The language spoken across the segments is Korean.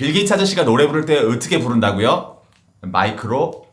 빌 게이츠 아저씨가 노래 부를 때 어떻게 부른다고요? 마이크로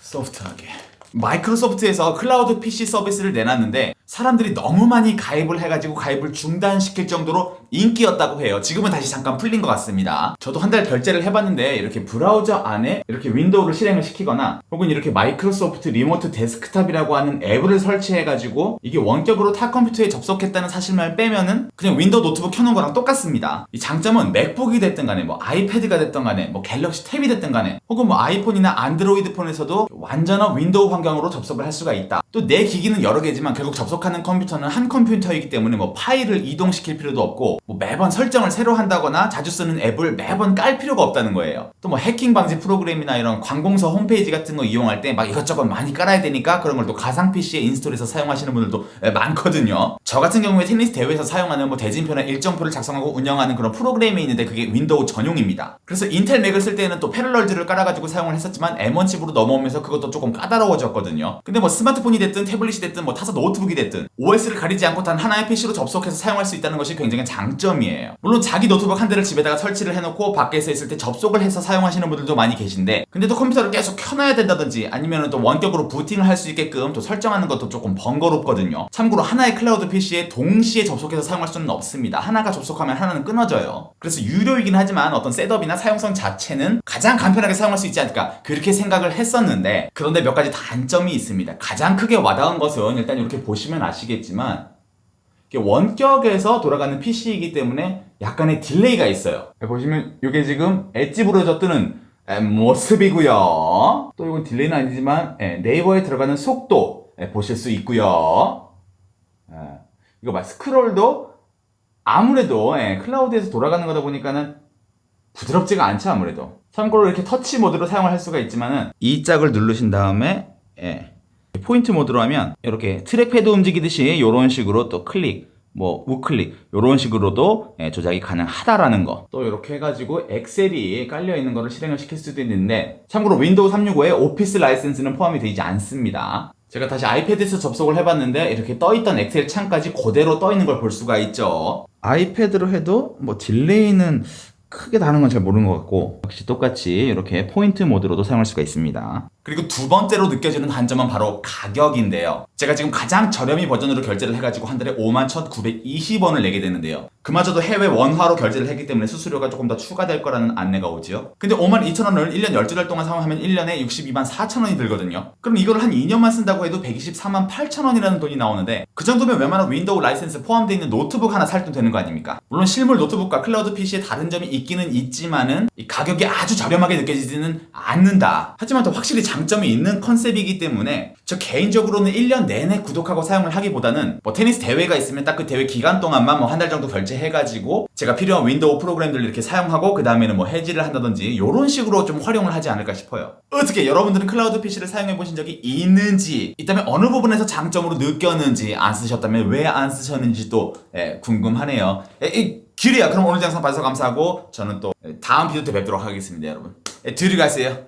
소프트하게. 마이크로소프트에서 클라우드 PC 서비스를 내놨는데 사람들이 너무 많이 가입을 해가지고 가입을 중단시킬 정도로 인기였다고 해요. 지금은 다시 잠깐 풀린 것 같습니다. 저도 한 달 결제를 해봤는데 이렇게 브라우저 안에 이렇게 윈도우를 실행을 시키거나 혹은 이렇게 마이크로소프트 리모트 데스크탑이라고 하는 앱을 설치해가지고 이게 원격으로 타 컴퓨터에 접속했다는 사실만 빼면은 그냥 윈도우 노트북 켜놓은 거랑 똑같습니다. 이 장점은 맥북이 됐든 간에 뭐 아이패드가 됐든 간에 뭐 갤럭시 탭이 됐든 간에 혹은 뭐 아이폰이나 안드로이드 폰에서도 완전한 윈도우 환경으로 접속을 할 수가 있다. 또 내 기기는 여러 개지만 결국 접속 하는 컴퓨터는 한 컴퓨터이기 때문에 뭐 파일을 이동시킬 필요도 없고 뭐 매번 설정을 새로 한다거나 자주 쓰는 앱을 매번 깔 필요가 없다는 거예요. 또 뭐 해킹 방지 프로그램이나 이런 관공서 홈페이지 같은 거 이용할 때 막 이것저것 많이 깔아야 되니까 그런 걸 또 가상 PC에 인스톨해서 사용하시는 분들도 많거든요. 저 같은 경우에 테니스 대회에서 사용하는 뭐 대진표나 일정표를 작성하고 운영하는 그런 프로그램이 있는데 그게 윈도우 전용입니다. 그래서 인텔 맥을 쓸 때는 또 패럴럴즈를 깔아가지고 사용을 했었지만 M1 칩으로 넘어오면서 그것도 조금 까다로워졌거든요. 근데 뭐 스마트폰이 됐든 태블릿이 됐든 뭐 타사 노트북이 됐든 OS를 가리지 않고 단 하나의 PC로 접속해서 사용할 수 있다는 것이 굉장히 장점이에요. 물론 자기 노트북 한 대를 집에다가 설치를 해놓고 밖에서 있을 때 접속을 해서 사용하시는 분들도 많이 계신데 근데 또 컴퓨터를 계속 켜놔야 된다든지 아니면 또 원격으로 부팅을 할 수 있게끔 또 설정하는 것도 조금 번거롭거든요. 참고로 하나의 클라우드 PC에 동시에 접속해서 사용할 수는 없습니다. 하나가 접속하면 하나는 끊어져요. 그래서 유료이긴 하지만 어떤 셋업이나 사용성 자체는 가장 간편하게 사용할 수 있지 않을까 그렇게 생각을 했었는데 그런데 몇 가지 단점이 있습니다. 가장 크게 와닿은 것은 일단 이렇게 보시면 아시겠지만 이게 원격에서 돌아가는 PC이기 때문에 약간의 딜레이가 있어요. 보시면 이게 지금 엣지 부러져 뜨는 에, 모습이고요. 또 이건 딜레이는 아니지만 에, 네이버에 들어가는 속도 에, 보실 수 있고요. 에, 이거 봐 스크롤도 아무래도 에, 클라우드에서 돌아가는 거다 보니까는 부드럽지가 않죠 아무래도. 참고로 이렇게 터치 모드로 사용을 할 수가 있지만은 이 짝을 누르신 다음에 예, 포인트 모드로 하면 이렇게 트랙패드 움직이듯이 이런 식으로 또 클릭, 뭐 우클릭 이런 식으로도 예, 조작이 가능하다라는 거. 또 이렇게 해가지고 엑셀이 깔려 있는 거를 실행을 시킬 수도 있는데 참고로 윈도우 365에 오피스 라이센스는 포함이 되지 않습니다. 제가 다시 아이패드에서 접속을 해봤는데 이렇게 떠있던 엑셀 창까지 그대로 떠있는 걸 볼 수가 있죠. 아이패드로 해도 뭐 딜레이는 크게 다른 건 잘 모르는 것 같고 역시 똑같이 이렇게 포인트 모드로도 사용할 수가 있습니다. 그리고 두 번째로 느껴지는 단점은 바로 가격인데요. 제가 지금 가장 저렴이 버전으로 결제를 해가지고 한 달에 51,920원을 내게 되는데요. 그마저도 해외 원화로 결제를 했기 때문에 수수료가 조금 더 추가될 거라는 안내가 오지요. 근데 52,000원을 1년 12달 동안 사용하면 1년에 62만 4천원이 들거든요. 그럼 이거를 한 2년만 쓴다고 해도 124만 8천원이라는 돈이 나오는데 그 정도면 웬만한 윈도우 라이센스 포함되어 있는 노트북 하나 살도 되는 거 아닙니까? 물론 실물 노트북과 클라우드 PC의 다른 점이 있기는 있지만은 이 가격이 아주 저렴하게 느껴지지는 않는다. 하지만 또 확실히 장 점이 있는 컨셉이기 때문에 저 개인적으로는 1년 내내 구독하고 사용을 하기보다는 뭐 테니스 대회가 있으면 딱 그 대회 기간 동안만 뭐 한 달 정도 결제해가지고 제가 필요한 윈도우 프로그램들을 이렇게 사용하고 그 다음에는 뭐 해지를 한다든지 이런 식으로 좀 활용을 하지 않을까 싶어요. 어떻게 여러분들은 클라우드 PC를 사용해 보신 적이 있는지 있다면 어느 부분에서 장점으로 느꼈는지 안 쓰셨다면 왜 안 쓰셨는지 또 예, 궁금하네요. 예, 이 길이야. 그럼 오늘 영상 봐주셔서 감사하고 저는 또 다음 비디오 때 뵙도록 하겠습니다, 여러분. 예, 들어가세요.